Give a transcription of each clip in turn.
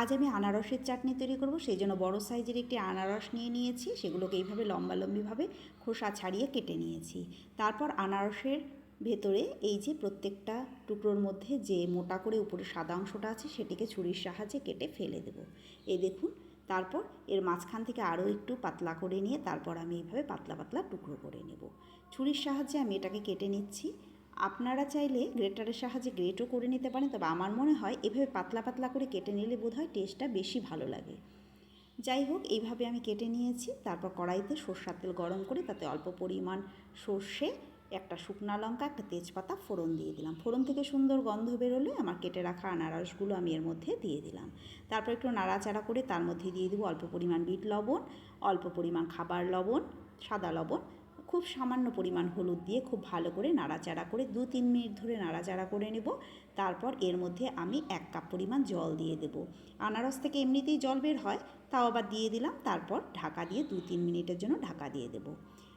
আজ আমি আনারসের চাটনি তৈরি করব, সেই জন্য বড় সাইজের একটি আনারস নিয়ে নিয়েছি, সেগুলোকে এইভাবে লম্বালম্বিভাবে খোসা ছাড়িয়ে কেটে নিয়েছি। তারপর আনারসের ভেতরে এই যে প্রত্যেকটা টুকরোর মধ্যে যে মোটা করে উপরে সাদা অংশটা আছে, সেটিকে ছুরির সাহায্যে কেটে ফেলে দেব। এই দেখুন, তারপর এর মাঝখান থেকে আরও একটু পাতলা করে নিয়ে তারপর আমি এইভাবে পাতলা পাতলা টুকরো করে নেব। ছুরির সাহায্যে আমি এটাকে কেটে নিচ্ছি। আপনারা চাইলে গ্রেটারের সাহায্যে গ্রেটও করে নিতে পারেন, তবে আমার মনে হয় এভাবে পাতলা পাতলা করে কেটে নিলে বোধ হয় টেস্টটা বেশি ভালো লাগে। যাই হোক, এইভাবে আমি কেটে নিয়েছি, তারপর কড়াইতে সর্ষার তেল গরম করে তাতে অল্প পরিমাণ সর্ষে, একটা শুকনা লঙ্কা, একটা তেজপাতা, ফোড়ন দিয়ে দিলাম। ফোড়ন থেকে সুন্দর গন্ধ বেরোলে আমার কেটে রাখা আনারসগুলো আমি এর মধ্যে দিয়ে দিলাম। তারপর একটু নাড়াচাড়া করে তার মধ্যে দিয়ে দেবো অল্প পরিমাণ বিট লবণ, অল্প পরিমাণ খাবার লবণ, সাদা লবণ খুব সামান্য পরিমাণ হলুদ দিয়ে খুব ভালো করে নাড়াচাড়া করে দু তিন মিনিট ধরে নাড়াচাড়া করে নেব। তারপর এর মধ্যে আমি এক কাপ পরিমাণ জল দিয়ে দেব। আনারস থেকে এমনিতেই জল বের হয়, তাও আবার দিয়ে দিলাম। তারপর ঢাকা দিয়ে দু তিন মিনিটের জন্য ঢাকা দিয়ে দেব।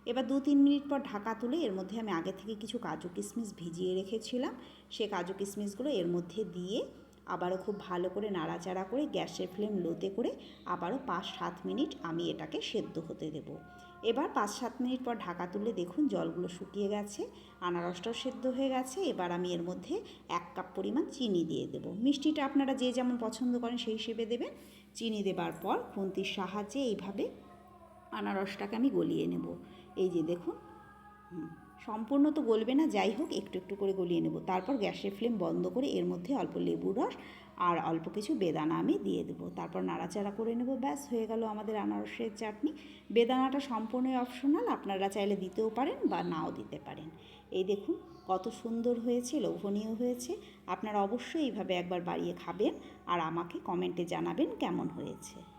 এবার দু তিন মিনিট পর ঢাকা তুলে এর মধ্যে আমি আগে থেকে কিছু কাজু কিশমিশ ভিজিয়ে রেখেছিলাম। সে কাজু কিশমিশগুলো এর মধ্যে দিয়ে আবারও খুব ভালো করে নাড়াচাড়া করে গ্যাসের ফ্লেম লোতে করে আবারও পাঁচ সাত মিনিট আমি এটাকে সেদ্ধ হতে দেব। এবার পাঁচ সাত মিনিট পর ঢাকা তুলে দেখুন জলগুলো শুকিয়ে গেছে, আনারসটাও সেদ্ধ হয়ে গেছে, এবার আমি এর মধ্যে এক কাপ পরিমাণ চিনি দিয়ে দেব। মিষ্টিটা আপনারা যে যেমন পছন্দ করেন সেই হিসেবে দেবেন। চিনি দেবার পর খুন্তির সাহায্যে এইভাবে আনারসটাকে আমি গলিয়ে নেব। এই যে দেখুন সম্পূর্ণ তো গলবে না, যাই হোক, একটু একটু করে গলিয়ে নেব। তারপর গ্যাসের ফ্লেম বন্ধ করে এর মধ্যে অল্প লেবুর রস আর অল্প কিছু বেদানা আমি দিয়ে দেবো। তারপর নাড়াচাড়া করে নেব, ব্যাস, হয়ে গেল আমাদের আনারসের চাটনি। বেদানাটা সম্পূর্ণই অপশনাল, আপনারা চাইলে দিতেও পারেন বা নাও দিতে পারেন। এই দেখুন, কত সুন্দর হয়েছে, লোভনীয় হয়েছে। আপনারা অবশ্যই এইভাবে একবার বাড়িয়ে খাবেন আর আমাকে কমেন্টে জানাবেন কেমন হয়েছে।